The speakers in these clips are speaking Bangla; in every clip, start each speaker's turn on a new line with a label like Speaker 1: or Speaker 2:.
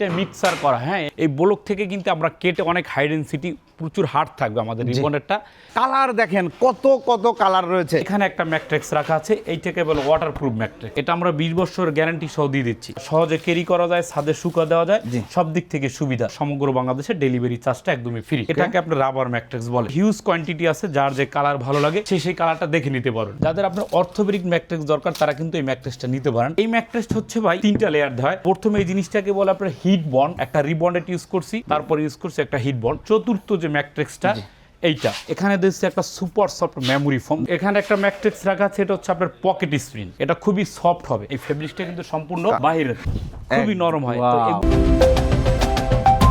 Speaker 1: এটা মিক্সার করা হ্যাঁ? এই ব্লক থেকে কিন্তু আমরা কেটে অনেক হাই ডেন্সিটি প্রচুর হার্ড থাকবে আমাদের রিবনেরটা
Speaker 2: কালার দেখেন কত কত কালার রয়েছে।
Speaker 1: এখানে একটা ম্যাট্রিক্স রাখা আছে এইটাকে বলে ওয়াটার প্রুফ ম্যাট্রিক্স এটা আমরা বিশ বছর গ্যারান্টি সহ দিয়ে দিচ্ছি। সহজে ক্যারি করা যায় ছাদে শুকা দেওয়া যায়। সব দিক থেকে সুবিধা। সমগ্র বাংলাদেশে ডেলিভারি চার্জটা একদমই ফ্রি এটাকে আপনার রাবার ম্যাট্রিক্স বলে। হিউজ কোয়ান্টিটি আছে যার যে কালার ভালো লাগে সে সেই কালারটা দেখে নিতে পারেন। যাদের আপনার অর্থোপেডিক ম্যাট্রিক্স দরকার তারা কিন্তু এই ম্যাট্রিক্সটা নিতে পারেন। এই ম্যাট্রিক্স হচ্ছে ভাই তিনটা লেয়ার হয়। প্রথমে এই জিনিসটাকে বলে আপনার হিট বন্ড একটা রিবন্ডেড ইউজ করছি তারপর ইউজ করছি একটা হিট বন্ড চতুর্থ যে ম্যাট্রিক্সটা এইটা। এখানে দিচ্ছে একটা সুপার সফট মেমোরি ফোম এখানে একটা ম্যাট্রিক্স রাখা আছে এটা হচ্ছে আপনার পকেট স্প্রিং এটা খুবই সফট হবে। এই ফেব্রিকটা কিন্তু সম্পূর্ণ বাইরের খুবই নরম হয়।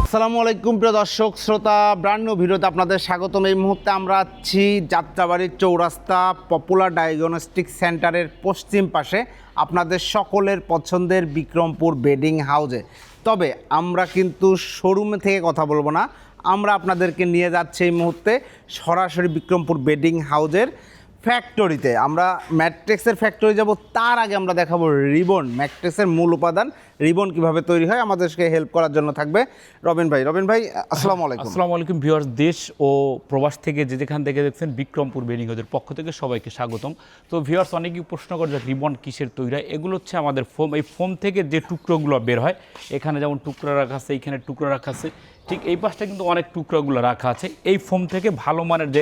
Speaker 2: আসসালামু আলাইকুম প্রিয় দর্শক শ্রোতা ব্রান্ড ভিডিওতে আপনাদের স্বাগতম। এই মুহূর্তে আমরা আছি যাত্রাবাড়ির চৌরাস্তা পপুলার ডায়াগনস্টিক সেন্টারের পশ্চিম পাশে আপনাদের সকলের পছন্দের বিক্রমপুর বেডিং হাউসে। তবে আমরা কিন্তু শোরুম থেকে কথা বলব না। আমরা আপনাদেরকে নিয়ে যাচ্ছি এই মুহূর্তে সরাসরি বিক্রমপুর বেডিং হাউজের ফ্যাক্টরিতে আমরা ম্যাট্রিক্সের ফ্যাক্টরি যাব, তার আগে আমরা দেখাবো রিবন, ম্যাট্রিক্সের মূল উপাদান। রিবন কীভাবে তৈরি হয় আমাদেরকে হেল্প করার জন্য থাকবে। রবিন ভাই রবিন ভাই আসসালামু আলাইকুম।
Speaker 1: আসসালামু আলাইকুম ভিউয়ার্স দেশ ও প্রবাস থেকে যে যেখান থেকে দেখছেন বিক্রমপুর হাউসের পক্ষ থেকে সবাইকে স্বাগতম। তো ভিউয়ার্স অনেকেই প্রশ্ন করে যে রিবন কিসের তৈরি হয়? এগুলো হচ্ছে আমাদের ফোম এই ফোম থেকে যে টুকরোগুলো বের হয় এখানে যেমন টুকরো রাখা আছে এখানে টুকরো রাখা আছে ঠিক এই পাশটা কিন্তু অনেক টুকরোগুলো রাখা আছে। এই ফোম থেকে ভালো মানের যে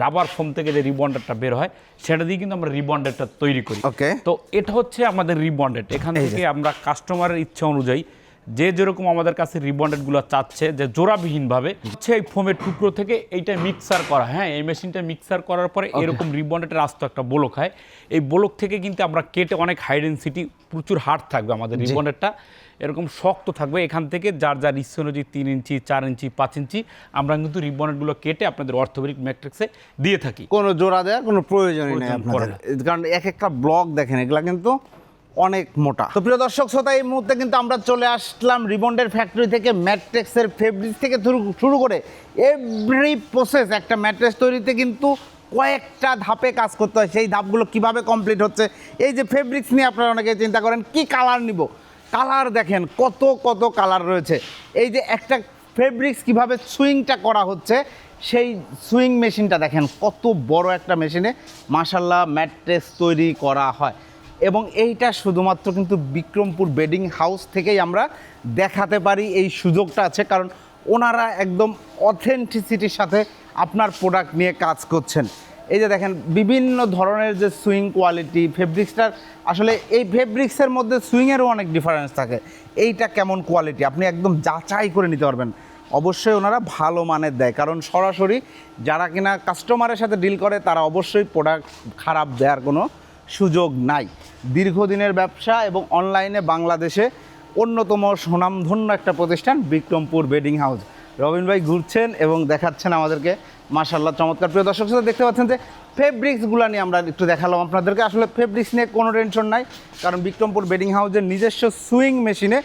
Speaker 1: রাবার ফোম থেকে যে রিবন্ডারটা বের হয় সেটা দিয়ে কিন্তু আমরা রিবন্ডারটা তৈরি করি।
Speaker 2: ওকে
Speaker 1: তো এটা হচ্ছে আমাদের রিবন্ডেড এখান থেকে আমরা কাস্টমারের ইচ্ছা অনুযায়ী যে যেরকম আমাদের কাছে রিবন্ডেডগুলো চাচ্ছে যে জোড়াবিহীনভাবে হচ্ছে এই ফোমের টুকরো থেকে এইটা মিক্সার করা। হ্যাঁ এই মেশিনটা মিক্সার করার পরে এরকম রিবন্ডেডের আস্ত একটা ব্লক হয়। এই ব্লক থেকে কিন্তু আমরা কেটে অনেক হাই ডেন্সিটি প্রচুর হার্ড থাকবে আমাদের রিবন্ডেডটা। এরকম শক্ত থাকবে এখান থেকে যার যার ইচ্ছে অনুযায়ী তিন ইঞ্চি চার ইঞ্চি পাঁচ ইঞ্চি আমরা কিন্তু রিবন্ডেডগুলো কেটে আপনাদের অর্থোপেডিক ম্যাট্রিক্সে দিয়ে থাকি।
Speaker 2: কোনো জোড়া দেওয়ার কোনো প্রয়োজনই নেই আপনাদের। কারণ এক একটা ব্লক দেখেন এগুলা কিন্তু অনেক মোটা। তো প্রিয় দর্শক শ্রোতা এই মুহূর্তে কিন্তু আমরা চলে আসলাম রিবন্ডের ফ্যাক্টরি থেকে ম্যাট্রিক্সের ফেব্রিক থেকে শুরু- শুরু করে এভরি প্রসেস একটা ম্যাট্রেস তৈরিতে কিন্তু কয়েকটা ধাপে কাজ করতে হয়। সেই ধাপগুলো কীভাবে কমপ্লিট হচ্ছে? এই যে ফেব্রিক্স নিয়ে আপনারা অনেকে চিন্তা করেন কি কালার নিব? কালার দেখেন, কত কত কালার রয়েছে। এই যে একটা ফেব্রিক্স কীভাবে সুইংটা করা হচ্ছে, সেই সুইং মেশিনটা দেখেন, কত বড় একটা মেশিনে মাসাল্লাহ ম্যাট্রেস তৈরি করা হয়। এবং এইটা শুধুমাত্র কিন্তু বিক্রমপুর বেডিং হাউস থেকেই আমরা দেখাতে পারি, এই সুযোগটা আছে। কারণ ওনারা একদম অথেন্টিসিটির সাথে আপনার প্রোডাক্ট নিয়ে কাজ করছেন। এই যে দেখেন, বিভিন্ন ধরনের যে সুইং কোয়ালিটি, ফেব্রিক্সটার, আসলে এই ফেব্রিক্সের মধ্যে সুইংয়েরও অনেক ডিফারেন্স থাকে। এইটা কেমন কোয়ালিটি আপনি একদম যাচাই করে নিতে পারবেন। অবশ্যই ওনারা ভালো মানের দেয়। কারণ সরাসরি যারা কিনা কাস্টমারের সাথে ডিল করে, তারা অবশ্যই প্রোডাক্ট খারাপ দেওয়ার কোনো সুযোগ নাই। দীর্ঘদিনের ব্যবসা এবং অনলাইনে বাংলাদেশে অন্যতম সুনামধন্য একটা প্রতিষ্ঠান বিক্রমপুর বেডিং হাউস রবিন ভাই ঘুরছেন এবং দেখাচ্ছেন আমাদেরকে। মাশাল্লাহ চমৎকার। প্রিয় দর্শক সাথে দেখতে পাচ্ছেন যে ফেব্রিক্সগুলো নিয়ে আমরা একটু দেখালাম আপনাদেরকে। আসলে ফেব্রিক্স নিয়ে কোনো টেনশন নাই, কারণ বিক্রমপুর বেডিং হাউসের নিজস্ব সুইং মেশিনে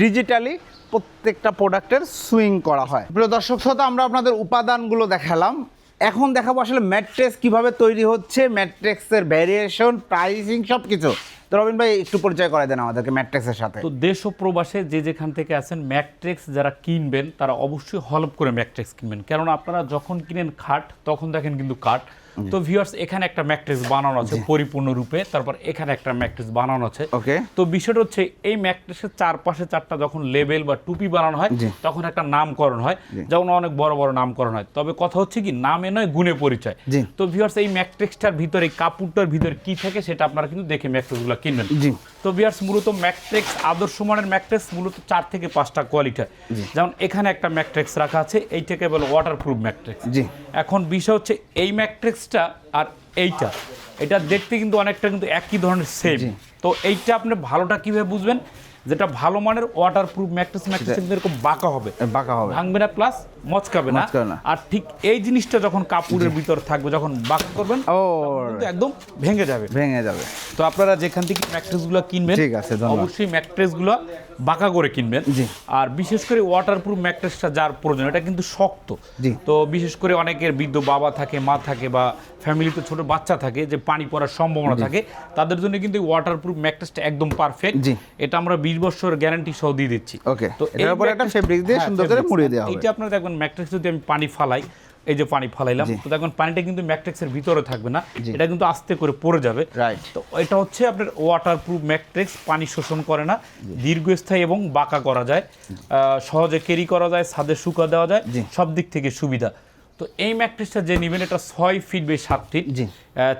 Speaker 2: ডিজিটালি প্রত্যেকটা প্রোডাক্টের সুইং করা হয়। প্রিয় দর্শক শ্রোতা, আমরা আপনাদের উপাদানগুলো দেখালাম। এখন দেখাবো আসলে ম্যাট্রেস কীভাবে তৈরি হচ্ছে ম্যাট্রেক্সের ভ্যারিয়েশন প্রাইসিং সব কিছু তো রবিন ভাই, একটু পরিচয় করে দেন আমাদেরকে ম্যাট্রিক্সের সাথে।
Speaker 1: তো দেশ ও প্রবাসে যে যেখান থেকে আছেন ম্যাট্রেক্স যারা কিনবেন, তারা অবশ্যই হলপ করে ম্যাট্রিক্স কিনবেন। কেননা আপনারা যখন কিনেন খাট, তখন দেখেন কিন্তু কাঠ। তো ভিউয়ার্স এখানে একটা ম্যাট্রিক্স বানানো আছে পরিপূর্ণ রূপে তারপর এখানে একটা ম্যাট্রিক্স বানানো আছে।
Speaker 2: ওকে।
Speaker 1: তো বিষয়টা হচ্ছে এই ম্যাট্রিক্সের চারপাশে চারটা যখন লেবেল বা টুপি বানানো হয় তখন একটা নামকরণ হয় যেমন অনেক বড় বড় নামকরণ হয়। তবে কথা হচ্ছে কি নামে নয় গুণে পরিচয়। তো ভিউয়ার্স এই ম্যাট্রিক্সটার ভিতরে কাপড়টার ভিতরে কি থাকে সেটা আপনারা কিন্তু দেখে ম্যাট্রিক্সগুলো কিনবেন। তো বিয়ার্স মূলত ম্যাট্রিক্স আদর্শ মানের ম্যাট্রিক্স মূলত চার থেকে পাঁচটা কোয়ালিটি হয় যেমন এখানে একটা ম্যাট্রিক্স রাখা আছে এইটাকে বলে ওয়াটার প্রুফ ম্যাট্রিক্স।
Speaker 2: জি।
Speaker 1: এখন বিষয় হচ্ছে এই ম্যাট্রিক্সটা আর এইটা এটা দেখতে কিন্তু অনেকটা কিন্তু একই ধরনের সেম তো এইটা আপনি ভালোটা কীভাবে বুঝবেন? যেটা ভালো মানের ওয়াটার প্রুফ ম্যাট্রিক্স ম্যাট্রিক্স কিন্তু এরকম বাঁকা হবে।
Speaker 2: বাঁকা হবে।
Speaker 1: ভাঙবে না প্লাস মচকাবে না। আর ঠিক এই জিনিসটা যখন কাপড়ের ভিতর থাকবে যখন বাঁকা করবেন
Speaker 2: ও।
Speaker 1: একদম ভেঙে যাবে।
Speaker 2: ভেঙে যাবে।
Speaker 1: তো আপনারা যেখান থেকে ম্যাট্রেসগুলো কিনবেন
Speaker 2: ঠিক আছে।
Speaker 1: অবশ্যই ম্যাট্রেসগুলো বাঁকা করে কিনবেন। আর বিশেষ করে ওয়াটারপ্রুফ ম্যাট্রেসটা যার প্রয়োজন এটা কিন্তু শক্ত। তো বিশেষ করে অনেকের বৃদ্ধ বাবা থাকে মা থাকে বা ফ্যামিলিতে ছোট বাচ্চা থাকে যে পানি পড়ার সম্ভাবনা থাকে তাদের জন্য কিন্তু ওয়াটারপ্রুফ ম্যাট্রেসটা একদম পারফেক্ট। এটা আমরা বছর গ্যারান্টি সহ দিয়ে দিচ্ছি।
Speaker 2: ওকে
Speaker 1: তো
Speaker 2: উপরে একটা ফেব্রিক দিয়ে
Speaker 1: হ্যাঁ,
Speaker 2: সুন্দর করে মুড়িয়ে দেওয়া হবে।
Speaker 1: এইটা আপনার দেখবেন ম্যাট্রিক্স যদি আমি পানি ফালাই এই যে পানি ফালাইলাম তো পানিটা কিন্তু ম্যাট্রিক্সের ভিতরে থাকবে না এটা কিন্তু আস্তে করে পড়ে যাবে।
Speaker 2: রাইট
Speaker 1: তো এটা হচ্ছে আপনার ওয়াটার প্রুফ ম্যাট্রিক্স পানি শোষণ করে না দীর্ঘস্থায়ী এবং বাঁকা করা যায়। আহ, সহজে ক্যারি করা যায় ছাদে শুকা দেওয়া যায় সব দিক থেকে সুবিধা। তো এই ম্যাট্রিক্সটা যে নেবেন এটা ছয় ফিট বেশ সাত ফিট
Speaker 2: জি।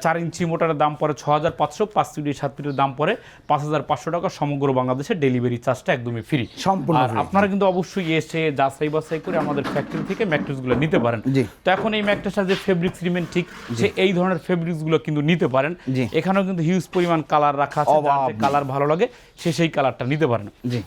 Speaker 1: চার ইঞ্চি মোটার দাম পড়ে ছ হাজার পাঁচশো পাঁচ ফিট সাত ফিটের দাম পড়ে পাঁচ হাজার পাঁচশো টাকা। সমগ্র বাংলাদেশে ডেলিভারি চার্জটা একদমই ফ্রি
Speaker 2: সম্পূর্ণ
Speaker 1: আপনারা কিন্তু অবশ্যই এসে যাচাই বাছাই করে আমাদের ফ্যাক্টরি থেকে ম্যাট্রিক্সগুলো নিতে পারেন। তো এখন এই ম্যাট্রিক্সটা যে ফেব্রিক্স রিমেন ঠিক সে এই ধরনের ফেব্রিক্সগুলো কিন্তু নিতে পারেন। এখানেও কিন্তু হিউজ পরিমাণ কালার রাখা আছে কালার ভালো লাগে সে সেই কালারটা নিতে পারেন।
Speaker 2: জি।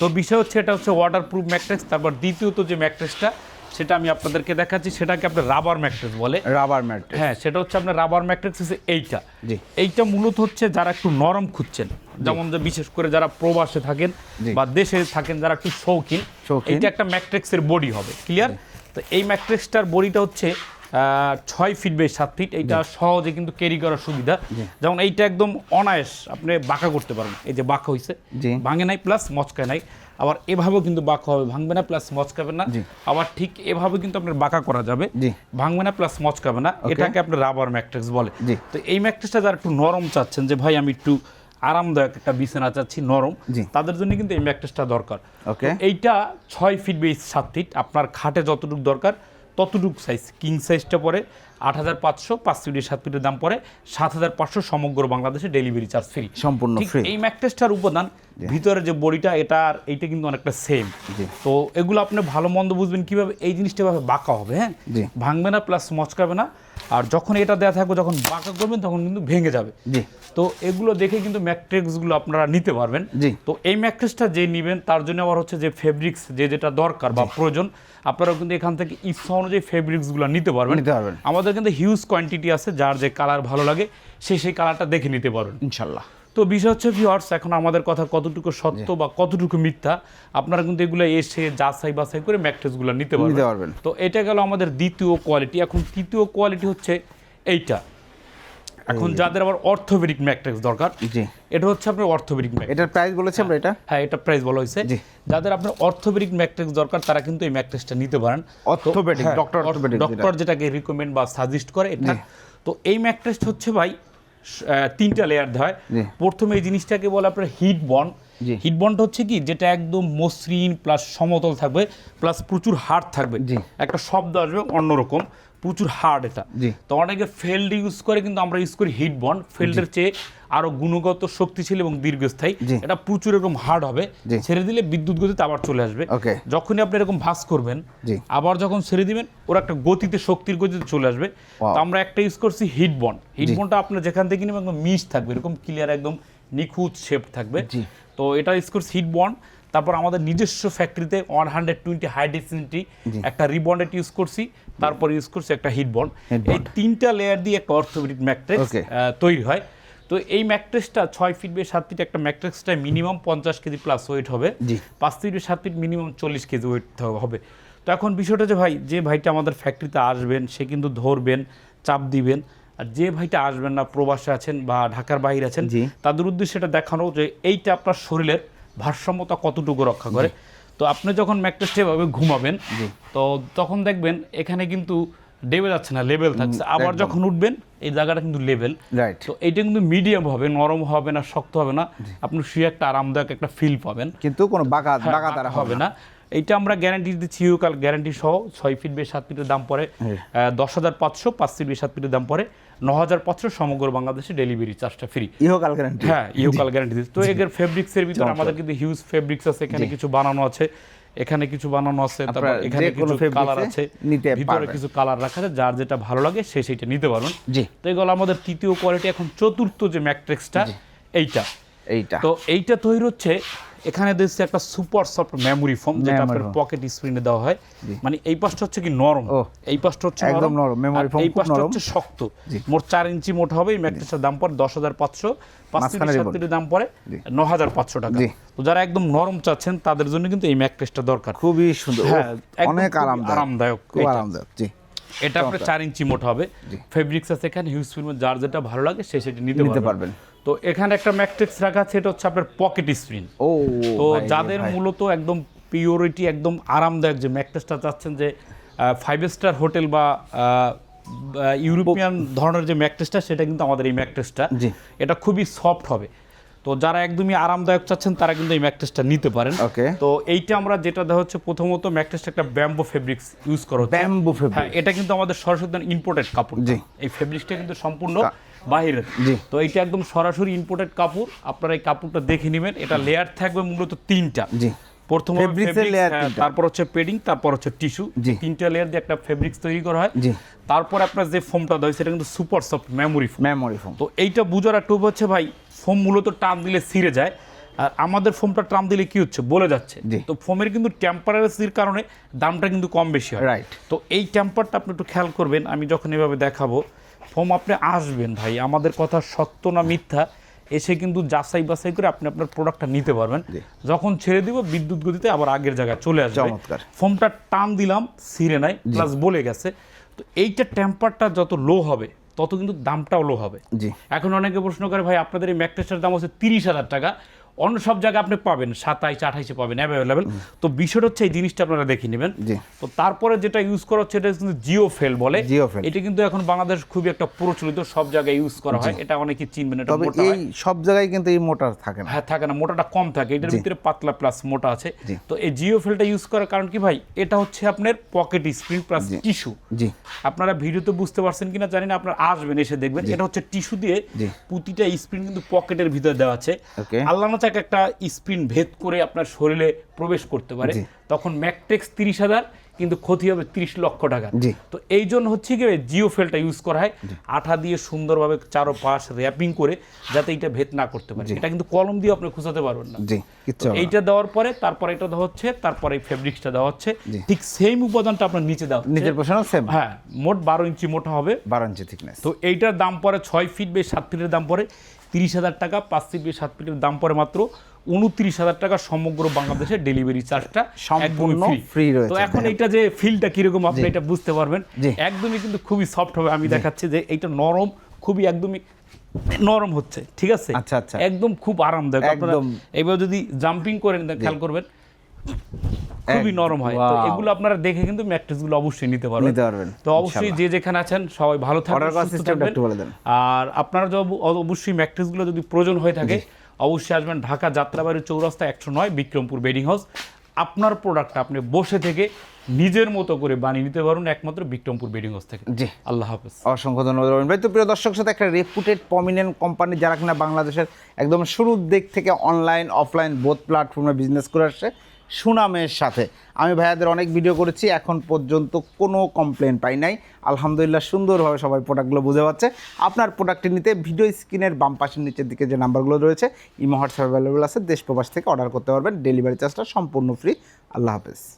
Speaker 1: তো বিষয় হচ্ছে এটা হচ্ছে ওয়াটার প্রুফ ম্যাট্রিক্স। তারপর দ্বিতীয়ত যে ম্যাট্রিক্সটা সেটা আমি আপনাদেরকে দেখাচ্ছি সেটাকে আপনার রাবার ম্যাট্রিক্স বলে।
Speaker 2: রাবার ম্যাট্রিক্স
Speaker 1: হ্যাঁ সেটা হচ্ছে আপনার রাবার ম্যাট্রিক্স হচ্ছে এইটা।
Speaker 2: জি।
Speaker 1: এইটা মূলত হচ্ছে যারা একটু নরম খুঁজছেন যেমন যে বিশেষ করে যারা প্রবাসে থাকেন বা দেশে থাকেন যারা একটু শৌখিন। এইটা একটা ম্যাট্রিক্সের বডি হবে ক্লিয়ার তো এই ম্যাট্রিক্সটার বডিটা হচ্ছে ছয় ফিট বাই সাত ফিট এইটা সহজে কিন্তু ক্যারি করার সুবিধা। যেমন এইটা একদম অনায়াস আপনি বাঁকা করতে পারবেন। এই যে বাঁকা হয়েছে। ভাঙে নাই প্লাস মচকায় নাই। আবার এভাবেও কিন্তু বাঁকা হবে ভাঙবে না প্লাস মচকাবে না। আবার ঠিক এভাবে কিন্তু আপনার বাঁকা করা যাবে। ভাঙবে না প্লাস মচকাবে না। এটাকে আপনার রাবার ম্যাট্রিক্স বলে। তো এই ম্যাট্রিক্সটা যারা একটু নরম চাচ্ছেন যে ভাই আমি একটু আরামদায়ক একটা বিছানা চাচ্ছি নরম। তাদের জন্য কিন্তু এই ম্যাট্রিক্সটা দরকার।
Speaker 2: ওকে
Speaker 1: এইটা ছয় ফিট বেস সাত ফিট আপনার খাটে যতটুকু দরকার ততটুকু সাইজ কিং সাইজটা পরে আট হাজার পাঁচশো পাঁচ ফিটের সাত ফিটের দাম পরে সাত হাজার পাঁচশো সমগ্র বাংলাদেশে ডেলিভারি চার্জ ফ্রি
Speaker 2: সম্পূর্ণ
Speaker 1: এই ম্যাকটেস্টার উপাদান ভিতরে যে বডিটা এটা আর এইটা কিন্তু অনেকটা সেম। তো এগুলো আপনি ভালো মন্দ বুঝবেন কীভাবে এই জিনিসটা এভাবে বাঁকা হবে হ্যাঁ? ভাঙবে না প্লাস মচকাবে না। আর যখন এটা দেওয়া থাকবে যখন বাঁকা করবেন তখন কিন্তু ভেঙে যাবে।
Speaker 2: জি।
Speaker 1: তো এগুলো দেখে কিন্তু ম্যাট্রিক্সগুলো আপনারা নিতে পারবেন।
Speaker 2: জি।
Speaker 1: তো এই ম্যাট্রিক্সটা যে নেবেন তার জন্য আবার হচ্ছে যে ফেব্রিক্স যে যেটা দরকার বা প্রয়োজন আপনারা কিন্তু এখান থেকে ইচ্ছা অনুযায়ী ফেব্রিক্সগুলো নিতে পারবেন।
Speaker 2: নিতে পারবেন।
Speaker 1: আমাদের কিন্তু হিউজ কোয়ান্টিটি আছে যার যে কালার ভালো লাগে সে সেই কালারটা দেখে নিতে পারবেন।
Speaker 2: ইনশাল্লাহ।
Speaker 1: তো বিষয় হচ্ছে ভিউয়ার্স এখন আমাদের কথা কতটুকু সত্য বা কতটুকু মিথ্যা আপনারা কিন্তু এগুলো এসে যাচাই বাছাই করে ম্যাট্রেসগুলো নিতে পারবেন। তো এটা গেল আমাদের দ্বিতীয় কোয়ালিটি এখন তৃতীয় কোয়ালিটি হচ্ছে এইটা। এখন যাদের আবার অর্থোপেডিক ম্যাট্রেস দরকার
Speaker 2: জি।
Speaker 1: এটা হচ্ছে আপনার অর্থোপেডিক ম্যাট্রেস
Speaker 2: এটার প্রাইস বলেছে আমরা এটা?
Speaker 1: হ্যাঁ এটা প্রাইস বলা হয়েছে। যাদের আপনার অর্থোপেডিক ম্যাট্রেস দরকার তারা কিন্তু এই ম্যাট্রেসটা নিতে পারেন।
Speaker 2: Orthopedic, ডক্টর orthopedic
Speaker 1: ডক্টর যেটাকে রিকমেন্ড বা সাজেস্ট করে এটা। তো এই ম্যাট্রেস হচ্ছে ভাই তিনটা লেয়ার হয় প্রথমে এই জিনিসটাকে বলে আপনার হিট বন্ড হিট বন্ড হচ্ছে কি? যেটা একদম মসৃণ প্লাস সমতল থাকবে প্লাস প্রচুর হার্ড থাকবে। একটা শব্দ আসবে অন্যরকম। প্রচুর হার্ড এটা। তো অনেকে ফেল্ড ইউজ করে কিন্তু আমরা ইউজ করি হিট বন্ড ফেল্ডের চেয়ে আরও গুণগত শক্তিশালী এবং দীর্ঘস্থায়ী। এটা প্রচুর এরকম হার্ড হবে। ছেড়ে দিলে বিদ্যুৎ গতিতে আবার চলে আসবে। যখনই আপনি এরকম ভাস করবেন আবার যখন ছেড়ে দিবেন ওরা একটা গতিতে শক্তির গতিতে চলে আসবে। তো আমরা একটা ইউজ করছি হিট বন্ড হিট বন্ডটা আপনার যেখান থেকে নেবেন একদম মিস থাকবে। এরকম ক্লিয়ার একদম নিখুঁত শেপ থাকবে। তো এটা ইউজ করছি হিট বন্ড তারপর আমাদের নিজস্ব ফ্যাক্টরিতে one hundred twenty high density একটা রিবন্ডেড ইউজ করছি তারপর ইউজ করছি একটা হিট বন্ড এই তিনটা লেয়ার দিয়ে একটা অর্থোপেডিক ম্যাট্রেস তৈরি হয়। তো এই ম্যাট্রেসটা ছয় ফিট বে সাত ফিট একটা ম্যাট্রেসটা মিনিমাম পঞ্চাশ কেজি প্লাস ওয়েট হবে। পাঁচ ফিট বে সাত ফিট মিনিমাম চল্লিশ কেজি ওয়েট হবে। তো এখন বিষয়টা যে ভাই যে ভাইটা আমাদের ফ্যাক্টরিতে আসবেন সে কিন্তু ধরবেন চাপ দিবেন। আর যে ভাইটা আসবেন না প্রবাসে আছেন বা ঢাকার বাইরে আছেন তাদের উদ্দেশ্যে এটা দেখানো যে এইটা আপনার শরীরের ভারসাম্যতা কতটুকু রক্ষা করে? তো আপনি যখন ম্যাট্রেসটা এভাবে ঘুমাবেন তো তখন দেখবেন এখানে কিন্তু ডেবে যাচ্ছে না লেভেল থাকছে। আবার যখন উঠবেন এই জায়গাটা কিন্তু লেভেল
Speaker 2: রাইট
Speaker 1: তো এইটা কিন্তু মিডিয়াম হবে নরম হবে না শক্ত হবে না। আপনি শুয়ে একটা আরামদায়ক একটা ফিল পাবেন।
Speaker 2: কিন্তু কোনো বাঁকা
Speaker 1: হ্যাঁ,
Speaker 2: বাঁকা তারা
Speaker 1: হবে না। এইটা আমরা গ্যারান্টি দিচ্ছি ইউকাল গ্যারান্টি সহ। ছয় ফিট বে সাত ফিটের দাম পড়ে। দশ হাজার পাঁচশো পাঁচ ফিট বেশ সাত ফিটের দাম পড়ে ন হাজার পাঁচশো সমগ্র বাংলাদেশে ডেলিভারি চার্জটা ফ্রি
Speaker 2: ইহকাল গ্যারান্টি
Speaker 1: হ্যাঁ গ্যারান্টি তো এর ফেব্রিক্সের ভিতরে আমাদের কিন্তু হিউজ ফেব্রিক্স আছে এখানে কিছু বানানো আছে এখানে কিছু বানানো আছে তারপর এখানে কিছু কালার আছে ভিতরে কিছু কালার রাখা আছে যার যেটা ভালো লাগে সে সেটা নিতে পারবেন
Speaker 2: জি।
Speaker 1: তো এগুলো আমাদের তৃতীয় কোয়ালিটি এখন চতুর্থ যে ম্যাট্রিক্সটা এইটা।
Speaker 2: এইটা।
Speaker 1: তো এইটা তৈরি হচ্ছে এখানে দিচ্ছে একটা সুপার সফট মেমোরি ফোম যেটা আপনার পকেট স্ক্রিনে দেওয়া হয়। মানে এই পাশটা হচ্ছে কি নরম। এই পাশটা হচ্ছে
Speaker 2: একদম নরম,
Speaker 1: আর
Speaker 2: foam
Speaker 1: এই পাশটা হচ্ছে শক্ত। মোট চার ইঞ্চি মোট হবে এই ম্যাট্রেসের দাম পড়ে দশ হাজার পাঁচশো। পাঁচ
Speaker 2: মাঝখানে
Speaker 1: থেকে সাত
Speaker 2: ribbon।
Speaker 1: তিরির দাম পড়ে
Speaker 2: জি।
Speaker 1: ন হাজার পাঁচশো টাকা। তো যারা একদম নরম চাচ্ছেন তাদের জন্য কিন্তু এই ম্যাট্রেসটা দরকার।
Speaker 2: খুবই সুন্দর।
Speaker 1: হ্যাঁ,
Speaker 2: অনেক আরামদায়ক।
Speaker 1: আরামদায়ক।
Speaker 2: আরামদায়ক। জি।
Speaker 1: এটা আপনার চার ইঞ্চি মোট হবে। ফেব্রিক্স আছে এখানে হিউজ ফিল্ম যার যেটা ভালো লাগে সে সেটা নিতে পারবেন। তো এখানে একটা ম্যাট্রিক্স রাখা আছে এটা হচ্ছে আপনার পকেট স্প্রিন
Speaker 2: ও
Speaker 1: তো যাদের মূলত একদম পিওরিটি একদম আরামদায়ক যে ম্যাট্রেসটা চাচ্ছেন যে ফাইভ স্টার হোটেল বা ইউরোপিয়ান ধরনের যে ম্যাট্রেসটা সেটা কিন্তু আমাদের এই ম্যাট্রেসটা।
Speaker 2: জি।
Speaker 1: এটা খুবই সফট হবে। তো যারা একদমই আরামদায়ক চাচ্ছেন তারা কিন্তু এই ম্যাট্রেসটা নিতে পারেন
Speaker 2: ওকে
Speaker 1: তো এইটা আমরা যেটা দেখা হচ্ছে প্রথমত ম্যাট্রেসটা একটা ব্যাম্বো ফেব্রিক্স ইউজ করো
Speaker 2: ব্যাম্বো।
Speaker 1: হ্যাঁ এটা কিন্তু আমাদের সরাসরি ইম্পোর্টেড কাপড়
Speaker 2: জি।
Speaker 1: এই ফেব্রিক্সটা কিন্তু সম্পূর্ণ বাহিরের
Speaker 2: জি।
Speaker 1: তো এটা একদম সরাসরি ইম্পোর্টেড কাপড় আপনারা এই কাপড়টা দেখে নেবেন এটা লেয়ার থাকবে মূলত তিনটা
Speaker 2: জি।
Speaker 1: প্রথম
Speaker 2: তিনটা।
Speaker 1: তারপর হচ্ছে পেডিং তারপর হচ্ছে টিস্যু। তিনটা লেয়ার দিয়ে একটা ফেব্রিক্স তৈরি করা হয়
Speaker 2: জি।
Speaker 1: তারপর আপনার যে ফোমটা দেয় সেটা কিন্তু super soft memory foam
Speaker 2: memory phone
Speaker 1: তো এইটা বুঝার একটা হচ্ছে ভাই ফোম মূলত টান দিলে ছিঁড়ে যায়। আর আমাদের ফোমটা টান দিলে কি হচ্ছে? বলে যাচ্ছে। তো ফোমের কিন্তু টেম্পারেচার কারণে দামটা কিন্তু কম বেশি হয়।
Speaker 2: রাইট
Speaker 1: তো এই টেম্পারটা আপনি একটু খেয়াল করবেন আমি যখন এভাবে দেখাবো ফোম আপনি আসবেন ভাই আমাদের কথা সত্য না মিথ্যা এসে কিন্তু যাচাই বাছাই করে আপনি আপনার প্রোডাক্টটা নিতে পারবেন। যখন ছেড়ে দিব বিদ্যুৎ গতিতে আবার আগের জায়গায় চলে আসবে। ফোমটা টান দিলাম ছিঁড়ে নাই প্লাস বলে গেছে। তো এইটা টেম্পারটা যত লো হবে তত কিন্তু দামটাও লো হবে।
Speaker 2: জি।
Speaker 1: এখন অনেকে প্রশ্ন করে ভাই আপনাদের এই ম্যাকটেস্টের দাম হচ্ছে তিরিশ হাজার টাকা। অন্য সব জায়গায় আপনি পাবেন সাতাইশ আঠাইশে পাবেন অ্যাভেলেবেল তো বিষয়টা হচ্ছে এই জিনিসটা আপনারা দেখে নেবেন। তো তারপরে যেটা ইউজ করা হচ্ছে এটা কিন্তু জিও ফেল বলে।
Speaker 2: Geofel।
Speaker 1: এটা কিন্তু এখন বাংলাদেশ খুবই একটা প্রচলিত সব জায়গায় ইউজ করা হয়। এটা অনেকে চিনবেন এটা মোটা।
Speaker 2: এই সব জায়গায় কিন্তু এই মোটর থাকে না।
Speaker 1: হ্যাঁ থাকে না মোটাটা কম থাকে। এটার ভিতরে পাতলা প্লাস মোটা আছে। তো এই জিও ফেলটা ইউজ করার কারণ কি ভাই? এটা হচ্ছে আপনার পকেট স্ক্রিন প্লাস টিস্যু
Speaker 2: জি।
Speaker 1: আপনারা ভিডিওতে বুঝতে পারছেন কিনা জানি না আপনারা আসবেন এসে দেখবেন। এটা হচ্ছে টিস্যু দিয়ে। প্রতিটা স্প্রিন কিন্তু পকেটের ভিতরে দেওয়া আছে। আল্লাহ না একটা স্প্রিন ভেদ করে আপনার শরীরে প্রবেশ করতে পারে। তখন ম্যাকটেক্স তিরিশ হাজার কিন্তু ক্ষতি হবে তিরিশ লক্ষ টাকা। তো এই জন্য হচ্ছে কি জিও ফেলটা ইউজ করা হয়। আঠা দিয়ে সুন্দরভাবে চারো পাশ র্যাপিং করে যাতে এটা ভেদ না করতে পারে। এটা কিন্তু কলম দিয়ে আপনি খুঁজাতে পারবেন না। এইটা দেওয়ার পরে তারপরে এটা দেওয়া হচ্ছে তারপরে এই ফেব্রিক্সটা দেওয়া হচ্ছে। ঠিক সেম উপাদানটা আপনার নিচে দেওয়া।
Speaker 2: নিচের সেম
Speaker 1: হ্যাঁ মোট বারো ইঞ্চি মোটা হবে।
Speaker 2: বারো ইঞ্চি থিকনেস
Speaker 1: তো এইটার দাম পরে ছয় ফিট বেশ সাত ফিটের দাম পড়ে তিরিশ হাজার টাকা পাঁচ বেশ সাত ফিটের দাম পড়ে মাত্র উনত্রিশ হাজার টাকা সমগ্র বাংলাদেশে ডেলিভারি চার্জটা
Speaker 2: সম্পূর্ণ free রয়েছে।
Speaker 1: তো এখন এটা যে ফিলটা কীরকম আপনি এটা বুঝতে পারবেন। একদমই কিন্তু খুবই সফট হবে আমি দেখাচ্ছি যে এইটা নরম খুবই একদমই নরম হচ্ছে ঠিক আছে
Speaker 2: আচ্ছা, আচ্ছা।
Speaker 1: একদম খুব আরামদায়ক আপনারা
Speaker 2: একদম।
Speaker 1: এবার যদি জাম্পিং করেন খেয়াল করবেন খুবই নরম হয়। তো এগুলো আপনারা দেখে কিন্তু ম্যাট্রেসগুলো অবশ্যই নিতে পারবেন।
Speaker 2: নিতে পারবেন,
Speaker 1: তো অবশ্যই যে যেখানে আছেন সবাই ভালো থাকবেন সুস্থ থাকবেন। আর আপনারা যদি অবশ্যই ম্যাট্রেসগুলো যদি প্রয়োজন হয়ে থাকে অবশ্যই আসবেন ঢাকা যাত্রাবাড়ি চৌরাস্তা একশো নয় বিক্রমপুর বেডিং হাউস। আপনার প্রোডাক্টটা আপনি বসে থেকে নিজের মতো করে বানিয়ে নিতে পারুন একমাত্র বিক্রমপুর বেডিং হাউস থেকে।
Speaker 2: জি।
Speaker 1: আল্লাহ হাফেজ।
Speaker 2: অসংখ্য ধন্যবাদ রবিন ভাই। তো প্রিয় দর্শক সাথে একটা রেপুটেড প্রমিনেন্ট কোম্পানি যারা কিনা বাংলাদেশের একদম শুরুর দিক থেকে অনলাইন অফলাইন বোথ প্ল্যাটফর্মে বিজনেস করে আসছে। সুনামের সাথে। আমি ভাইয়াদের অনেক ভিডিও করেছি, এখন পর্যন্ত কোনো কমপ্লেন পাই নাই। আলহামদুলিল্লাহ সুন্দরভাবে সবাই প্রোডাক্টগুলো বুঝে পাচ্ছে। আপনার প্রোডাক্টটি নিতে ভিডিও স্ক্রিনের বাম পাশের নিচের দিকে যে নাম্বারগুলো রয়েছে, ইমো হোয়াটসঅ্যাপ অ্যাভেলেবল আছে, দেশ প্রবাস থেকে অর্ডার করতে পারবেন। ডেলিভারি চার্জটা সম্পূর্ণ ফ্রি আল্লাহ হাফেজ।